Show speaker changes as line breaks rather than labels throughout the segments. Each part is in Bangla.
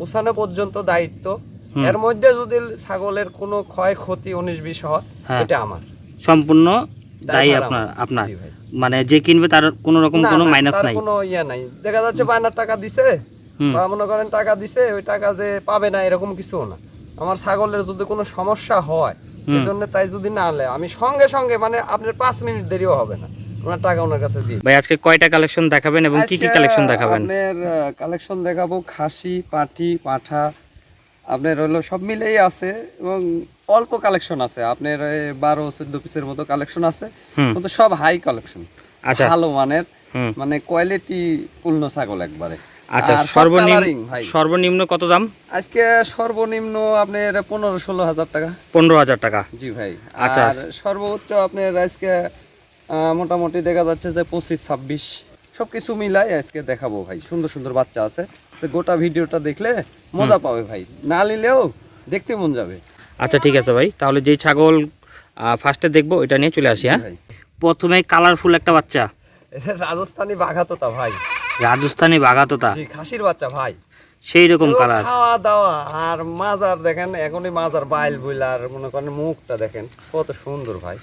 পোষানো পর্যন্ত দায়িত্ব। এর মধ্যে যদি ছাগলের কোনো ক্ষয় ক্ষতি উনিশ বিশ হয়
হ্যাঁ।
এটা আমার।
সম্পূর্ণ দায়ী আপনার আপনার। মানে যে কিনবে তার কোনো রকম কোনো মাইনাস নাই।
কোনো ইয়ে নাই। দেখা যাচ্ছে বায়নার টাকা দিছে বা মনে করেন টাকা দিছে ওই টাকা যে পাবে না এরকম কিছু না। আমার ছাগলের যদি কোনো সমস্যা হয় এই জন্য তাই যদি না নেয় আমি সঙ্গে সঙ্গে মানে আপনার পাঁচ মিনিট দেরিও হবে না। ওনার টাকা ওনার কাছে দিই।
ভাই আজকে কয়টা কালেকশন দেখাবেন এবং কি কি কালেকশন দেখাবেন?
আপনার কালেকশন দেখাবো খাসি পাটি পাঠা আপনার হলো সব মিলেই আছে এবং অল্প কালেকশন আছে। আপনার বারো চোদ্দ পিসের মতো কালেকশন আছে। কিন্তু সব হাই কালেকশন
আচ্ছা।
ভালো মানের মানে কোয়ালিটি পূর্ণ ছাগল একবারে।
আচ্ছা সর্বনিম্ন সর্বনিম্ন কত দাম?
আজকে সর্বনিম্ন আপনার পনেরো ষোলো হাজার টাকা।
পনেরো হাজার টাকা।
জি ভাই।
আচ্ছা।
সর্বোচ্চ আপনার আজকে মোটামুটি দেখা যাচ্ছে যে পঁচিশ ছাব্বিশ সব কিছু মিলাই আজকে দেখাবো ভাই। সুন্দর সুন্দর বাচ্চা আছে। তো গোটা ভিডিওটা দেখলে মজা পাবে ভাই। না নিলেও দেখতে মন যাবে।
আচ্ছা ঠিক আছে ভাই। তাহলে যেই ছাগল ফার্স্টে দেখব এটা নিয়ে চলে আসি হ্যাঁ? প্রথমে কালারফুল একটা বাচ্চা।
এটা রাজস্থানি বাঘাতোতা ভাই।
রাজস্থানি বাগাতোতা
জি খাসির বাচ্চা ভাই।
সেই রকম কালার
খাওয়া দাওয়া আর মাজার দেখেন এখনই মাজার বাইল বইলার মনে করেন মুখটা দেখেন কত সুন্দর ভাই।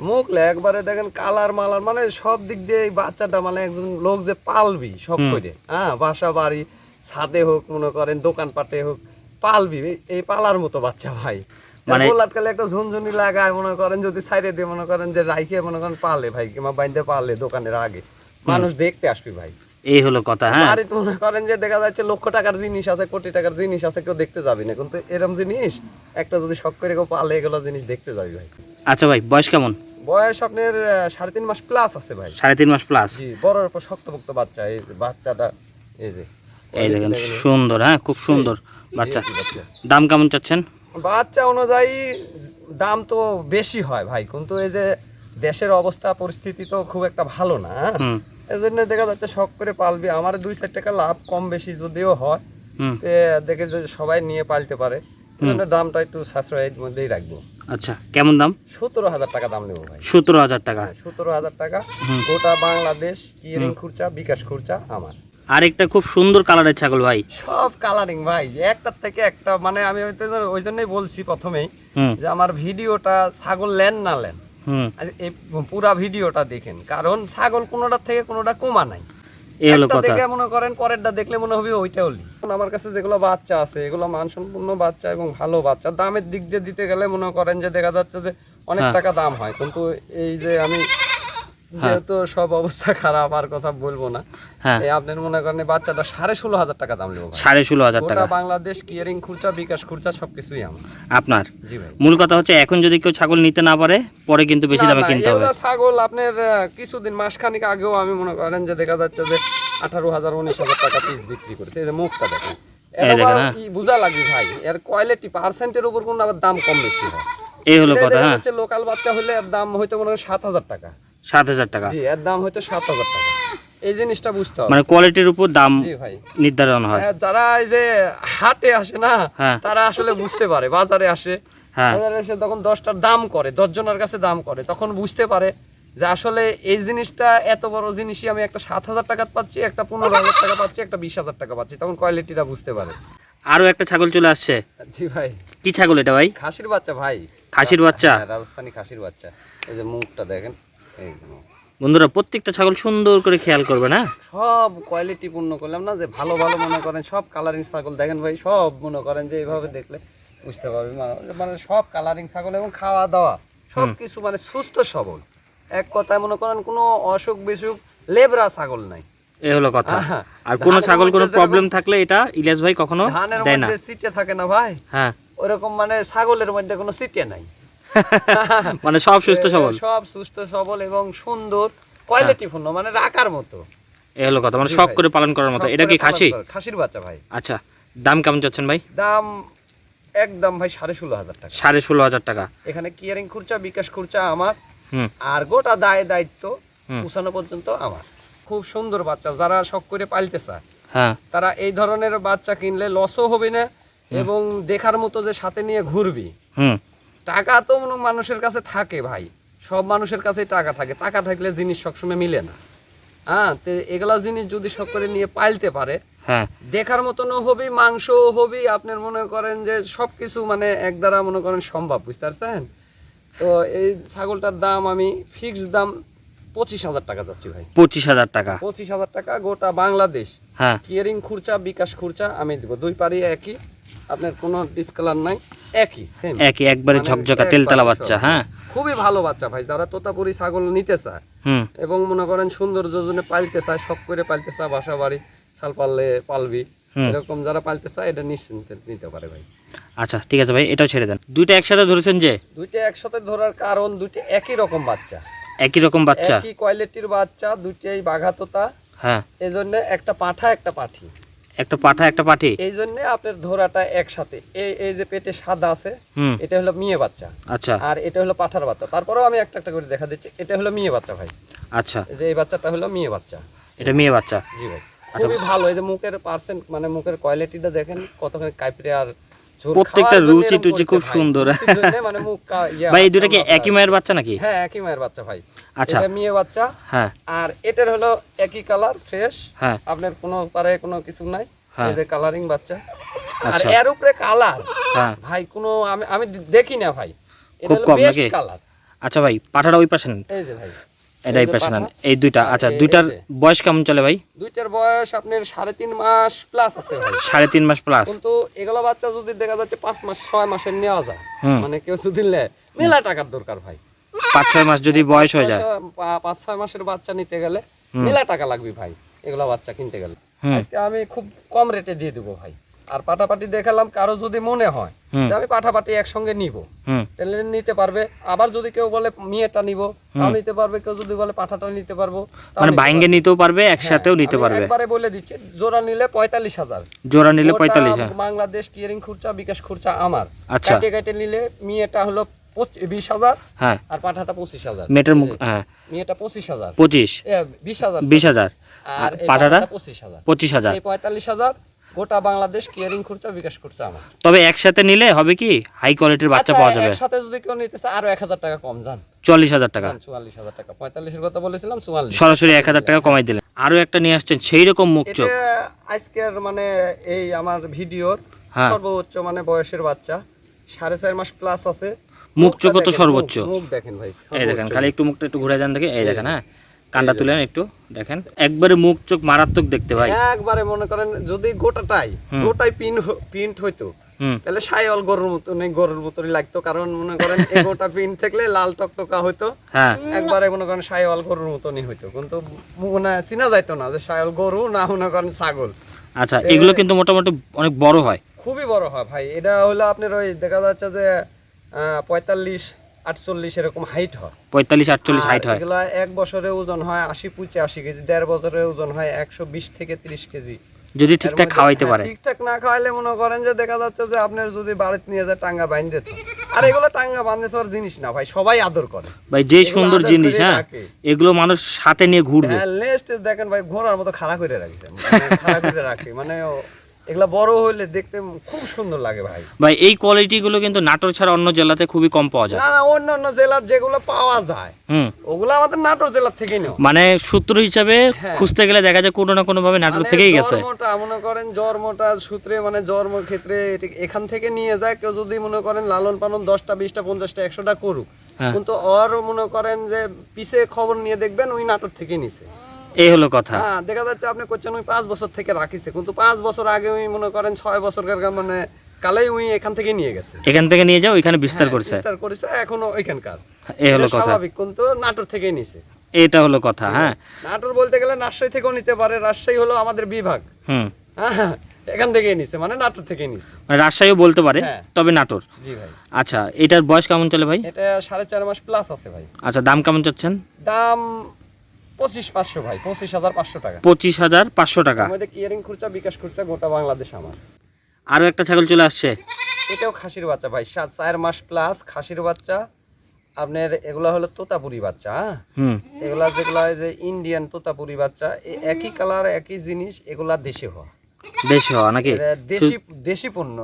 মুখ লে একবারে দেখেন কালার মালার মানে সব দিক দিয়ে এই বাচ্চাটা মানে একজন লোক যে পালবি সব করে হ্যাঁ বাসা বাড়ি ছাদে হোক মনে করেন দোকানপাটে হোক পালবি। এই- এই পালার মতো বাচ্চা ভাই।
মানে-
গোলাত কালে একটা ঝুনঝুনি লাগায় মনে করেন যদি সাইডে দিয়ে মনে করেন যে রাইখে মনে করেন পালে ভাই কিংবা বাইন্দে পালে দোকানের আগে। মানুষ দেখতে আসবি ভাই।
এই হলো কথা হ্যাঁ।
বাড়িতে মনে করেন যে দেখা যাচ্ছে লক্ষ টাকার জিনিস আছে কোটি টাকার জিনিস আছে কেউ দেখতে যাবি না। কিন্তু এরকম জিনিস একটা যদি শখ করে কেউ পালে এগুলো জিনিস দেখতে যাবি ভাই।
আচ্ছা ভাই বয়স কেমন?
বয়স আপনার সাড়ে তিন মাস প্লাস আছে ভাই।
সাড়ে তিন মাস প্লাস
জি বড়র উপর শক্তপোক্ত বাচ্চা এই যে বাচ্চাটা এই যে।
এই দেখেন সুন্দর হ্যাঁ খুব সুন্দর বাচ্চা।
বাচ্চা।
দাম কেমন চাচ্ছেন?
বাচ্চা অনুযায়ী দাম তো বেশি হয় ভাই কিন্তু এই যে দেশের অবস্থা পরিস্থিতি তো খুব একটা ভালো না হ্যাঁ?
হুম
এই জন্য দেখা যাচ্ছে শখ করে পালবি। আমার দুই চার টাকা লাভ কম বেশি যদিও হয় তে দেখে যদি সবাই নিয়ে পালতে পারে। দামটা একটু সাশ্রয়ের মধ্যেই রাখব।
আচ্ছা কেমন দাম?
সতেরো হাজার টাকা দাম নেব ভাই।
সতেরো হাজার টাকা।
সতেরো হাজার টাকা। গোটা বাংলাদেশ কিয়ারিং খুরচা বিকাশ খুরচা আমার।
আরেকটা খুব সুন্দর কালারের ছাগল ভাই।
সব কালারিং ভাই। একটার থেকে একটা মানে আমি ওই জন্যই বলছি প্রথমেই যে আমার ভিডিওটা ছাগল লেন না লেন। এই পুরা ভিডিওটা দেখেন কারণ ছাগল কোনোটা থেকে কোনোটা কমা নাই।
এই হলো
একটা
কথা।
দেখে মনে করেন পরেরটা দেখলে মনে হবে ওইটা হলি আমার কাছে যেগুলো বাচ্চা আছে এগুলো মানসম্পন্ন বাচ্চা এবং ভালো বাচ্চা দামের দিক দিয়ে দিতে গেলে মনে করেন যে দেখা যাচ্ছে যে অনেক
হ্যাঁ।
টাকা দাম হয়। কিন্তু এই যে আমি যেহেতু সব অবস্থা খারাপ আর কথা বলব না।
হ্যাঁ।
আপনার মনে করেন বাচ্চাটা সাড়ে ষোলো হাজার টাকা দাম নেব
সাড়ে ষোলো হাজার টাকা।
বাংলাদেশ কিয়ারিং খুরচা বিকাশ খুরচা সবকিছুই আমার।
আপনার?
জি ভাই।
মূল কথা হচ্ছে এখন যদি কেউ ছাগল নিতে না পারে পরে কিন্তু বেশি দামে কিনতে হবে।
ছাগল আপনার কিছুদিন মাসখানিক আগেও আমি মনে করেন যে দেখা যাচ্ছে যে আঠারো হাজার উনিশ হাজার টাকা পিস বিক্রি করেছে। এই যে মুখটা দেখেন।
হ্যাঁ।
বোঝা লাগবে ভাই এর কোয়ালিটি পার্সেন্টের উপর কোনো আবার দাম কম বেশি হয়।
এই হলো কথা হ্যাঁ।
লোকাল বাচ্চা হলে এর দাম হয়তো মনে হয় সাত হাজার টাকা।
সাত হাজার টাকা।
জি এর দাম হয়তো সাত হাজার টাকা। এই জিনিসটা বুঝতে হবে।
মানে কোয়ালিটির উপর দাম নির্ধারণ হয়।
হ্যাঁ, যারা এই যে হাটে আসে না
হ্যাঁ।
তারা আসলে বুঝতে পারে বাজারে আসে।
হ্যাঁ।
বাজারে এসে তখন দশটার দাম করে দশ জনের কাছে দাম করে তখন বুঝতে পারে যে আসলে এই জিনিসটা এত বড় জিনিসই আমি একটা সাত হাজার টাকা পাচ্ছি একটা পনেরো হাজার টাকা পাচ্ছি একটা বিশ হাজার টাকা পাচ্ছি তখন কোয়ালিটিটা বুঝতে পারে।
আরও একটা ছাগল চলে আসছে।
জি ভাই।
কি ছাগল এটা ভাই?
খাসির বাচ্চা ভাই।
খাসির বাচ্চা?
রাজস্থানি খাসির বাচ্চা। এই যে মুখটা দেখেন।
বন্ধুরা প্রত্যেকটা ছাগল সুন্দর করে খেয়াল করবে না?
সব কোয়ালিটি পূর্ণ করলাম না যে ভালো ভালো মনে করেন সব কালারিং ছাগল দেখেন ভাই সব মনে করেন যে এইভাবে দেখলে বুঝতে পারবে মানে সব কালারিং ছাগল এবং খাওয়া দাওয়া সব কিছু মানে সুস্থ সবল। এক কথায় মনে করেন কোনো অসুখ বিসুখ লেবরা ছাগল নাই।
এই হলো কথা। আর কোনো ছাগল কোনো প্রবলেম থাকলে এটা ইলিয়াস ভাই কখনো দেয় না।
মধ্যে সিটে থাকে না ভাই।
হ্যাঁ।
ওরকম মানে ছাগলের মধ্যে কোনো সিটে নাই।
মানে সব সুস্থ সবল?
সব সুস্থ সবল এবং সুন্দর কোয়ালিটি পূর্ণ মানে রাখার মতো।
এই হলো কথা মানে শখ করে পালন করার মতো। এটা কি খাসি?
খাসির বাচ্চা ভাই।
আচ্ছা দাম কেমন চাচ্ছেন ভাই?
দাম একদম ভাই সাড়ে ষোলো হাজার টাকা।
সাড়ে ষোলো হাজার টাকা।
এখানে কিয়ারিং খুরচা বিকাশ খুরচা আমার।
হুম।
আর গোটা দায় দায়িত্ব। পৌঁছানো পর্যন্ত আমার। খুব সুন্দর বাচ্চা যারা শখ করে পালতে চায়।
হ্যাঁ।
তারা এই ধরনের বাচ্চা কিনলে লসও হবে না এবং দেখার মতো যে সাথে নিয়ে ঘুরবি।
হুম।
টাকা তো মানুষের কাছে থাকে ভাই। সব মানুষের কাছেই টাকা থাকে। টাকা থাকলে জিনিস সবসময় মিলে না। হ্যাঁ তো এগুলা জিনিস যদি শখ করে নিয়ে পালতে পারে
হ্যাঁ।
দেখার মতনও হবে মাংস হবে আপনার মনে করেন যে সবকিছু মানে এক দ্বারা মনে করেন সম্ভব বুঝতে পারছেন? তো এই ছাগলটার দাম আমি ফিক্সড দাম পঁচিশ হাজার টাকা যাচ্ছি ভাই।
পঁচিশ হাজার টাকা।
পঁচিশ হাজার টাকা গোটা বাংলাদেশ।
হ্যাঁ।
কিয়ারিং খুরচা বিকাশ খুরচা আমি দিব। দুই পারি একই। আপনার কোনো ডিসকালার নাই একই সেম
একই একবারে ঝকঝকা তেলতলা বাচ্চা হ্যাঁ?
খুবই ভালো বাচ্চা ভাই যারা তোতাপুরি ছাগল নিতে চায়
হুম।
এবং মনে করেন সুন্দর যোজনে পালতে চায় শখ করে পালতে চায় বাসা বাড়ি সাল পাললে পালবি এরকম যারা পালতে চায় এটা নিশ্চিন্তে নিতে পারে ভাই।
আচ্ছা ঠিক আছে ভাই এটাও ছেড়ে দেন। দুইটা একসাথে ধরেছেন যে?
দুইটা একসাথে ধরার কারণ দুইটা একই রকম বাচ্চা।
একই রকম বাচ্চা?
একই কোয়ালিটির বাচ্চা দুইটাই বাঘা তোতা
হ্যাঁ।
এই জন্য একটা পাঠা একটা পাঠি।
একটা পাঠা একটা পাঠি।
এই জন্য আপনার ধরাটা একসাথে। এই এই যে পেটে সাদা আছে এটা হলো মেয়ে বাচ্চা।
আচ্ছা।
আর এটা হলো পাঠার বাচ্চা। তারপরেও আমি একটা একটা করে দেখা দিচ্ছি। এটা হলো মেয়ে বাচ্চা ভাই।
আচ্ছা।
এই যে এই বাচ্চাটা হলো মেয়ে বাচ্চা।
এটা মেয়ে বাচ্চা।
জি ভাই।
আচ্ছা।
খুবই ভালো। এই যে মুখের পার্সেন্ট মানে মুখের কোয়ালিটিটা দেখেন কতখানি কাইপড়ে আর
প্রত্যেকটা রুচি টুচি খুব সুন্দর।
মানে
ভাই এই দুটা কি একই মায়ের বাচ্চা নাকি?
হ্যাঁ একই মায়ের বাচ্চা ভাই।
আচ্ছা।
এটা মেয়ে বাচ্চা।
হ্যাঁ।
আর এটার হলো একই কালার ফ্রেশ
হ্যাঁ।
আপনার কোনো পারে কোনো কিছু নাই।
হ্যাঁ।
এই যে কালারিং বাচ্চা। আর
আচ্ছা।
এর উপরে কালার
হ্যাঁ।
ভাই কোনো আমি আমি দেখি না ভাই। এটা
খুব কম
বেস্ট
নাকি?
কালার
আচ্ছা ভাই পাঠাটা ওই পাশে
এই যে ভাই।
এটাই
পাঠা।
এই দুইটা আচ্ছা দুইটার বয়স কেমন চলে ভাই?
দুইটার বয়স আপনার সাড়ে তিন মাস প্লাস আছে ভাই।
সাড়ে তিন মাস প্লাস
কিন্তু এগুলো বাচ্চা যদি দেখা যাচ্ছে পাঁচ মাস ছয় মাসের নেওয়া যায়। মানে কেউ যদি মেলা টাকার দরকার ভাই।
পাঁচ ছয় মাস যদি বয়স হয়ে যায়।
পাঁচ ছয় মাসের বাচ্চা নিতে গেলে মেলা টাকা লাগবে ভাই এগুলা বাচ্চা কিনতে গেলে। আজকে আমি খুব কম রেটে দিয়ে দেবো ভাই। আর পাটাপাটি দেখালাম কারও যদি মনে হয়। যে আমি পাটাপাটি একসঙ্গে নিব তাহলে নিতে পারবে। আবার যদি কেউ বলে মেয়েটা নিব তাও নিতে পারবে। কেউ যদি বলে পাঠাটা নিতে পারব
মানে
নিতে
ভাইঙ্গে নিতেও পারবে একসাথেও
হ্যাঁ,
নিতে পারবে।
একবারে বলে দিচ্ছি জোড়া নিলে পঁয়তাল্লিশ হাজার।
জোড়া নিলে পঁয়তাল্লিশ হ্যাঁ
বাংলাদেশ কিয়ারিং খুরচা বিকাশ খরচা আমার।
আচ্ছা।
কাটে কাটে নিলে মেয়েটা হলো বিশ হাজার
হ্যাঁ।
আর পাঠাটা পঁচিশ হাজার।
মেয়েটার মুখ হ্যাঁ।
মেয়েটা পঁচিশ হাজার।
পঁচিশ।
বিশ হাজার
বিশ হাজার।
আর
পাঠাটা?
পঁচিশ হাজার।
পঁচিশ হাজার।
পঁয়তাল্লিশ হাজার গোটা বাংলাদেশ কিয়ারিং খুরচা বিকাশ খুরচা আমার।
তবে একসাথে নিলে হবে কি? হাই কোয়ালিটির বাচ্চা
আচ্ছা,
পাওয়া যাবে।
একসাথে যদি কেউ নিতে চায় আরও এক হাজার টাকা কম যান
চল্লিশ হাজার টাকা।
চুয়াল্লিশ হাজার টাকা। পঁয়তাল্লিশের কথা বলেছিলাম চুয়াল্লিশ।
সরাসরি এক হাজার টাকা কমাই দিলেন। আরও একটা নিয়ে আসছেন সেই রকম মুখ চোখ।
আজকের মানে এই আমার ভিডিওর
হ্যাঁ।
সর্বোচ্চ মানে বয়সের বাচ্চা। সাড়ে চার মাস প্লাস আছে।
মুখ চোখও তো সর্বোচ্চ।
মুখ দেখেন ভাই
এই দেখেন খালি একটু মুখটা একটু ঘুরে যান দেখে। এই দেখেন হ্যাঁ। কান্ডা তুলেন একটু দেখেন। একবারে মুখ চোখ মারাত্মক দেখতে ভাই।
একবারে মনে করেন যদি গোটাটাই গোটাই পিন প্রিন্ট হইতো তাহলে সাইল গরুর মতো নেই গরুর মতনই লাগতো কারণ মনে করেন এই গোটা পিন থাকলে লাল টকটকা হইতো।
হ্যাঁ।
একবারে মনে করেন সাইওয়াল গরুর মতনই হইতো কিন্তু মানে চিনা যাইতো না যে সাইওয়াল গরু না মনে করেন ছাগল।
আচ্ছা এগুলো কিন্তু মোটামুটি অনেক বড় হয়।
খুবই বড় হয় ভাই। এটা হলো আপনার ওই দেখা যাচ্ছে যে পঁয়তাল্লিশ আটচল্লিশ এরকম হাইট হয়।
পঁয়তাল্লিশ আটচল্লিশ হাইট হয়।
এগুলা এক বছরে ওজন হয় আশি পঁচাশি কেজি দেড় বছরে ওজন হয় একশো বিশ থেকে ত্রিশ কেজি।
যদি ঠিকঠাক খাওয়াইতে
হ্যাঁ,
পারে।
ঠিকঠাক না খাওয়াইলে মনে করেন যে দেখা যাচ্ছে যে আপনার যদি বাড়িতে নিয়ে যায় টাঙ্গা বাইন্ধে আর এগুলো টাঙ্গা বাঁধতে তো আর জিনিস না ভাই সবাই আদর করে।
ভাই যে সুন্দর জিনিস হ্যাঁ এগুলো মানুষ সাথে নিয়ে ঘুরবে।
হ্যাঁ নেক্সট দেখেন ভাই ঘোরার মতো খাড়া করে রাখছে। মানে খাড়া করে রাখে। মানে এগুলা বড় হইলে দেখতে খুব সুন্দর লাগে ভাই।
ভাই এই কোয়ালিটিগুলো কিন্তু নাটোর ছাড়া অন্য জেলাতে খুবই কম পাওয়া যায়।
না না অন্য অন্য জেলার যেগুলো পাওয়া যায়
হুম।
ওগুলো আমাদের নাটোর জেলার থেকেই নেওয়া।
মানে সূত্র হিসাবে
হ্যাঁ।
খুঁজতে গেলে দেখা যায় কোনো না কোনো ভাবে নাটোর
মানে
থেকেই গেছে।
জন্মটা মনে করেন জন্মটা সূত্রে মানে জন্ম ক্ষেত্রে এখান থেকে নিয়ে যায় কেউ যদি মনে করেন লালন পালন দশটা বিশটা পঞ্চাশটা একশোটা করুক
হ্যাঁ।
কিন্তু ওর মনে করেন যে পিছে খবর নিয়ে দেখবেন ওই নাটোর থেকে নিছে।
এই হলো কথা।
হ্যাঁ দেখা যাচ্ছে আপনি করছেন ওই পাঁচ বছর থেকে রাখিছে। কিন্তু পাঁচ বছর আগে ওই মনে করেন ছয় বছর মানে কালেই উই এখান থেকে নিয়ে গেছে।
এখান থেকে নিয়ে যাও এখানে বিস্তার
হ্যাঁ,
করছে।
বিস্তার করেছে এখনও ওইখানকার।
এই হলো কথা।
স্বাভাবিক কিন্তু নাটোর থেকেই নিছে।
এটা হলো কথা হ্যাঁ
নাটোর বলতে গেলে রাজশাহী থেকেও নিতে পারে রাজশাহী হলো আমাদের বিভাগ।
হুম।
হ্যাঁ এখান থেকেই নিছে মানে নাটোর থেকেই নিছে।
মানে রাজশাহীও বলতে পারে
হ্যাঁ।
তবে নাটোর।
জি ভাই।
আচ্ছা এটার বয়স কেমন চলে ভাই?
এটা সাড়ে চার মাস প্লাস আছে ভাই।
আচ্ছা দাম কেমন চাচ্ছেন?
দাম পঁচিশ পাঁচশো ভাই পঁচিশ হাজার পাঁচশো টাকা।
পঁচিশ হাজার পাঁচশো টাকা।
আমাদের কিয়ারিং খুরচা বিকাশ খুরচা গোটা বাংলাদেশ আমার।
আরও একটা ছাগল চলে আসছে।
এটাও খাসির বাচ্চা ভাই সাত চার মাস প্লাস খাসির বাচ্চা। আপনার এগুলা হলো তোতাপুরি বাচ্চা হ্যাঁ?
হুম।
এগুলা যেগুলা যে ইন্ডিয়ান তোতাপুরি বাচ্চা একই কালার একই জিনিস এগুলা দেশে হওয়া।
হওয়া নাকি?
দেশি দেশি পণ্য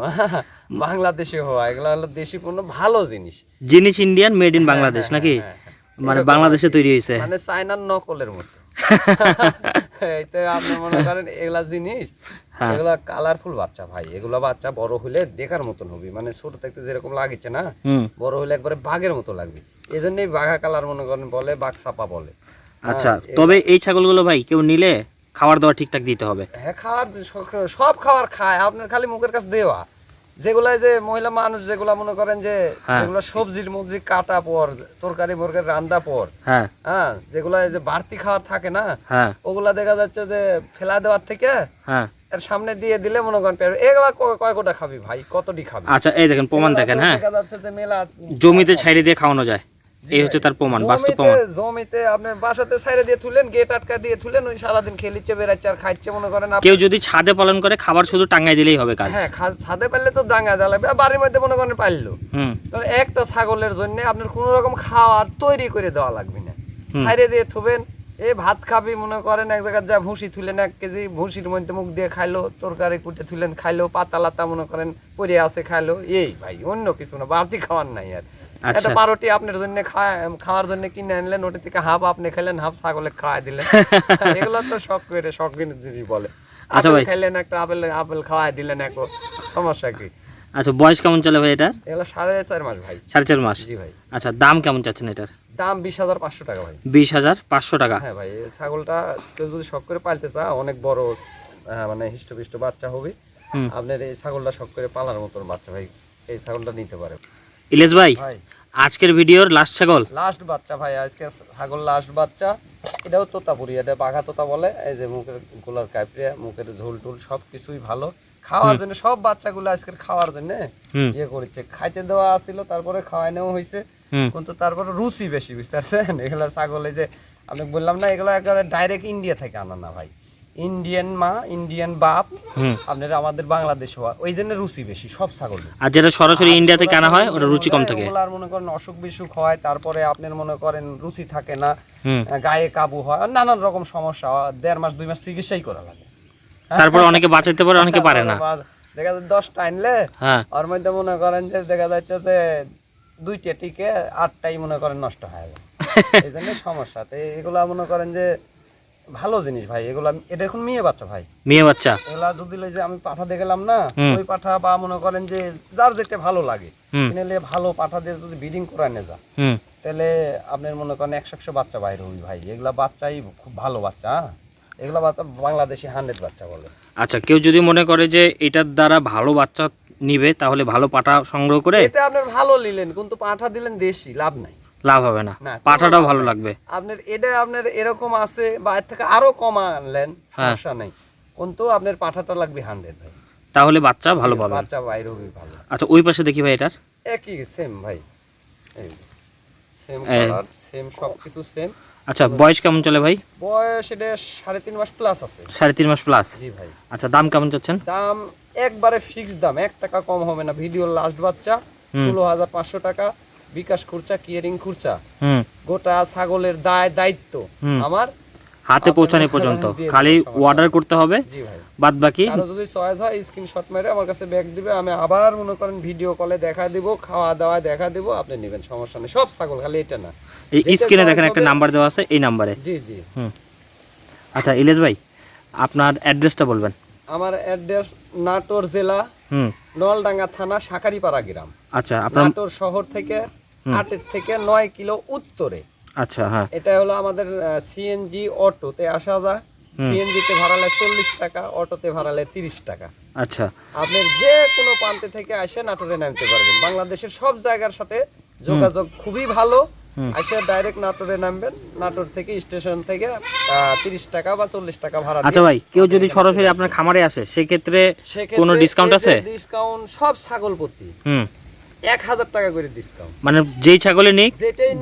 বাংলাদেশে হওয়া এগুলা হলো দেশি পণ্য ভালো জিনিস।
জিনিস ইন্ডিয়ান মেড ইন বাংলাদেশ নাকি?
হ্যাঁ, হ্যাঁ।
মানে বাংলাদেশে তৈরি হয়েছে।
মানে চায়নার নকলের মতো। এইতে আপনি মনে করেন এগুলা জিনিস
হ্যাঁ।
এগুলা কালারফুল বাচ্চা ভাই। এগুলা বাচ্চা বড় হলে দেখার মতন হবে। মানে ছোট থেকে যেরকম লাগিছে না বড় হলে একবারে বাঘের মতো লাগবে। এই জন্যই বাঘা কালার মনে করেন বলে বাঘ ছাপা বলে।
আচ্ছা
হ্যাঁ,
তবে এই ছাগলগুলো ভাই কেউ নিলে খাবার দাবার ঠিকঠাক দিতে হবে।
হ্যাঁ খাওয়ার সব খাবার খায়। আপনার খালি মুখের কাছে দেওয়া। যেগুলা যে মহিলা মানুষ যেগুলা মনে করেন যে
যেগুলা
যেগুলো সবজির মবজি কাটা পর তরকারি মরকারি রান্দা পর
হ্যাঁ।
হ্যাঁ যেগুলা যে বাড়তি খাওয়ার থাকে না
হ্যাঁ।
ওগুলা দেখা যাচ্ছে যে ফেলা দেওয়ার থেকে
হ্যাঁ।
এর সামনে দিয়ে দিলে মনে করেন এগুলা কয়েকটা কয় কোটা খাবি ভাই? কতটি খাবি?
আচ্ছা এই দেখেন প্রমাণ দেখেন হ্যাঁ।
দেখা যাচ্ছে যে মেলা
জমিতে ছাইড়ে দিয়ে খাওয়ানো যায়। এই হচ্ছে তার প্রমাণ বাস্তব প্রমাণ।
জমিতে আপনি বাসাতে সাইডে দিয়ে তুলেন গেট আটকা দিয়ে তুলেন ওই সারাদিন খেলিচ্ছে বেড়াচ্ছে আর খাইছে মনে করেন আপনি-
কেউ যদি ছাদে পালন করে খাবার শুধু টাঙ্গাই দিলেই হবে কাজ।
হ্যাঁ ছাদে পারলে তো ডাঙ্গা জ্বালাবে আর বাড়ির মধ্যে মনে করেন পারল
হুম।
তাহলে একটা ছাগলের জন্য আপনার কোনো রকম খাওয়ার তৈরি করে দেওয়া লাগবে না। সাইডে দিয়ে থুবেন এই ভাত খাবি মনে করেন এক জায়গায় যা ভুসি তুলেন এক কেজি ভুসির মধ্যে মুখ দিয়ে খাইলো তরকারি কুটে তুলেন খাইলো পাতা লাতা মনে করেন পরে আছে খাইলো এই ভাই অন্য কিছু না বাড়তি খাওয়ার নাই আর। একটা পারোটি আপনার জন্য খাওয়ার জন্য কিনে আনলেন ওটা থেকে হাফ আপনি খেলেন হাফ ছাগলে খাওয়াই দিলেন। এগুলো তো শখ করে শখ জিনিস বলে।
আচ্ছা ভাই।
খাইলেন একটা আপেল আপেল খাওয়াই দিলেন এক সমস্যা কি?
আচ্ছা বয়স কেমন চলে ভাই এটার?
এগুলো সাড়ে চার মাস ভাই।
সাড়ে চার মাস?
জি ভাই।
আচ্ছা দাম কেমন চাচ্ছেন এটার?
দাম বিশ হাজার পাঁচশো টাকা ভাই।
বিশ হাজার পাঁচশো টাকা।
হ্যাঁ ভাই ছাগলটা কেউ যদি শখ করে পালতে চা অনেক বড় মানে হিষ্টপিষ্ট বাচ্চা হবে। আপনার এই ছাগলটা শখ করে পালার মতন বাচ্চা ভাই এই ছাগলটা নিতে পারে।
ইলেশ ভাই আজকের ভিডিওর লাস্ট ছাগল?
লাস্ট বাচ্চা ভাই আজকে ছাগল লাস্ট বাচ্চা। এটাও তোতাপুরি এটা বাঘা তোতা বলে। এই যে মুখের গোলার কাপড়িয়া মুখের ঝোল টুল সব কিছুই ভালো। খাওয়ার জন্য সব বাচ্চাগুলো আজকের খাওয়ার জন্য ইয়ে করেছে। খাইতে দেওয়া ছিল তারপরে খাওয়াই নেওয়া হয়েছে কিন্তু তারপরে রুচি বেশি বুঝতে পারছেন? এগুলো ছাগল এই যে আমি বললাম না এগুলো একেবারে ডাইরেক্ট ইন্ডিয়া থেকে আনা না ভাই। ইন্ডিয়ান মা ইন্ডিয়ান বাপ আপনার আমাদের বাংলাদেশ হওয়া ওই জন্য রুচি বেশি সব ছাগল
আর যেটা সরাসরি ইন্ডিয়া থেকে আনা হয় ওটা রুচি কম থাকে।
ওগুলার মনে করেন অসুখ বিসুখ হয় তারপরে আপনার মনে করেন রুচি থাকে না গায়ে কাবু হয় আর নানান রকম সমস্যা হয়। দেড় মাস দুই মাস চিকিৎসাই করা লাগে।
তারপর অনেকে বাঁচাইতে পারে অনেকে পারে না।
দেখা যায় দশটা আনলে
হ্যাঁ।
ওর মধ্যে মনে করেন যে দেখা যাচ্ছে যে দুইটা টিকে আটটাই মনে করেন নষ্ট হয়ে যায়। এই জন্য সমস্যা। তো এগুলা মনে করেন যে ভালো জিনিস ভাই এগুলা এটা এখন মেয়ে বাচ্চা ভাই।
মেয়ে বাচ্চা?
এগুলা যদি যে আমি পাঠা দিয়ে গেলাম না ওই পাঠা বা মনে করেন যে যার যেটা ভালো লাগে
হুম।
কিনে নিয়ে ভালো পাঠা দিয়ে যদি ব্রিডিং করায় নিয়ে যা। তাহলে আপনার মনে করেন একশো একশো বাচ্চা বাইরে হবি ভাই। এগুলা বাচ্চাই খুব ভালো বাচ্চা হ্যাঁ? এগুলা বাচ্চা বাংলাদেশি হান্ড্রেড বাচ্চা বলে।
আচ্ছা কেউ যদি মনে করে যে এটার দ্বারা ভালো বাচ্চা নিবে তাহলে ভালো পাটা সংগ্রহ করে
এটা আপনার ভালো নিলেন কিন্তু পাঠা দিলেন দেশি লাভ নাই।
লাভ হবে না। পাঠাটাও ভালো লাগবে।
আপনার এটা আপনার এরকম আছে বা এর থেকে আরও কম আনলেন
হ্যাঁ।
সমস্যা নেই। কিন্তু আপনার পাঠাটা লাগবে হান্ড্রেড ভাই।
তাহলে বাচ্চা ভালো পাবে
বাচ্চা বাইরে হবে ভালো।
আচ্ছা ওই পাশে দেখি ভাই এটার।
একই সেম ভাই। সেম। কালার সেম সব কিছু সেম
আচ্ছা বয়স কেমন চলে ভাই?
বয়স এটা সাড়ে তিন মাস প্লাস আছে।
সাড়ে তিন মাস প্লাস
জি ভাই।
আচ্ছা দাম কেমন চাচ্ছেন?
দাম একবারে ফিক্স দাম এক টাকা কম হবে না। ভিডিওর লাস্ট বাচ্চা। ষোলো হাজার পাঁচশো টাকা। বিকাশ খুরচা কিয়ারিং খুরচা। গোটা ছাগলের দায় দায়িত্ব। আমার।
হাতে পৌঁছানো পর্যন্ত। খালি অর্ডার করতে হবে। বাদ বাকি
আরও যদি চয়েস হয় স্ক্রিনশট মেরে আমার কাছে ব্যাগ দিবে আমি আবার মনে করেন ভিডিও কলে দেখা দিব খাওয়া দাওয়া দেখা দিব আপনি নেবেন সমস্যা নেই। সব ছাগল খালি এটা না।
এই স্ক্রিনে দেখেন একটা নাম্বার দেওয়া আছে এই নাম্বারে
জি জি।
হুম। আচ্ছা ইলেশ ভাই আপনার অ্যাড্রেসটা বলবেন।
আমার অ্যাড্রেস নাটোর জেলা।
হুম।
নলডাঙ্গা থানা শাকারিপাড়া গ্রাম।
আচ্ছা আপনার
নাটোর শহর থেকে আটের থেকে নয় কিলো উত্তরে।
আচ্ছা হ্যাঁ।
এটা হলো আমাদের সিএনজি অটোতে আসা যায়। সিএনজিতে ভাড়ালে চল্লিশ টাকা অটোতে ভাড়ালে তিরিশ টাকা।
আচ্ছা।
আপনি যে কোনো প্রান্তে থেকে আসে নাটোরে নামতে পারবেন। বাংলাদেশের সব জায়গার সাথে যোগাযোগ খুবই ভালো। আসে ডাইরেক্ট নাটোরে নামবেন। নাটোর থেকে স্টেশন থেকে তিরিশ টাকা বা চল্লিশ টাকা ভাড়া
আচ্ছা ভাই কেউ যদি সরাসরি আপনার খামারে আসে সেক্ষেত্রে কোনো ডিসকাউন্ট আছে?
ডিসকাউন্ট সব ছাগল প্রতি।
হুম।
এক হাজার টাকা করে ডিসকাউন্ট
মানে যেই ছাগলে নিক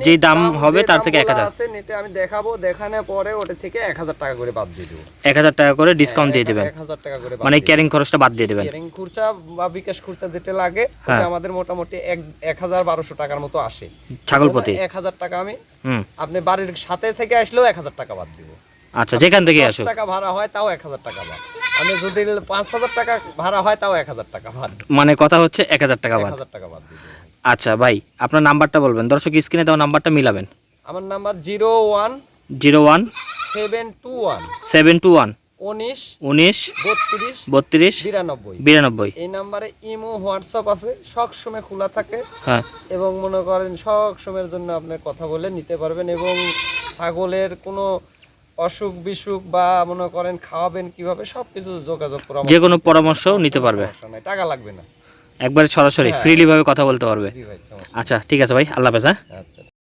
যেই দাম হবে তার থেকে এক
বলা
হাজার।
আছে নেটে আমি দেখাবো দেখানোর পরে ওটা থেকে এক হাজার টাকা করে বাদ দিয়ে দেবো।
এক হাজার টাকা করে ডিসকাউন্ট দিয়ে দেবেন।
এক হাজার টাকা করে
মানে ক্যারিং খরচটা বাদ দিয়ে দেবেন।
কেয়ারিং খুরচা বা বিকাশ খুরচা যেটা লাগে
হ্যাঁ।
আমাদের মোটামুটি এক এক হাজার বারোশো টাকার মতো আসে।
ছাগল প্রতি।
এক হাজার টাকা আমি আপনি বাড়ির সাথে থেকে আসলেও এক হাজার টাকা বাদ দিব।
আচ্ছা যেখান থেকে আসো।
টাকা ভাড়া হয় তাও এক হাজার টাকা বাদ। আমি যদি পাঁচ হাজার টাকা ভাড়া হয় তাও এক হাজার টাকা বাদ।
মানে কথা হচ্ছে এক হাজার টাকা বাদ।
হাজার টাকা বাদ
আচ্ছা ভাই আপনার নাম্বারটা বলবেন। দর্শক স্ক্রিনে দেওয়া নাম্বারটা মিলাবেন।
আমার number zero one
zero one
seven two one
seven two one
উনিশ
উনিশ
বত্রিশ
বত্রিশ
বিরানব্বই।
বিরানব্বই।
এই নাম্বারে ইমো হোয়াটসঅ্যাপ আছে সব সময় খোলা থাকে।
হ্যাঁ।
এবং মনে করেন সব সময়ের জন্য আপনি কথা বলে নিতে পারবেন। এবং ছাগলের কোনো অসুখ বিসুখ বা মনে করেন খাওয়াবেন কীভাবে সবকিছু যোগাযোগ করা
যে কোনো পরামর্শ নিতে পারবে।
টাকা লাগবে না।
একবারে সরাসরি
হ্যাঁ।
ফ্রিলি ভাবে কথা বলতে পারবে। আচ্ছা ঠিক আছে ভাই আল্লাহ হাফেজ হ্যাঁ।
আচ্ছা।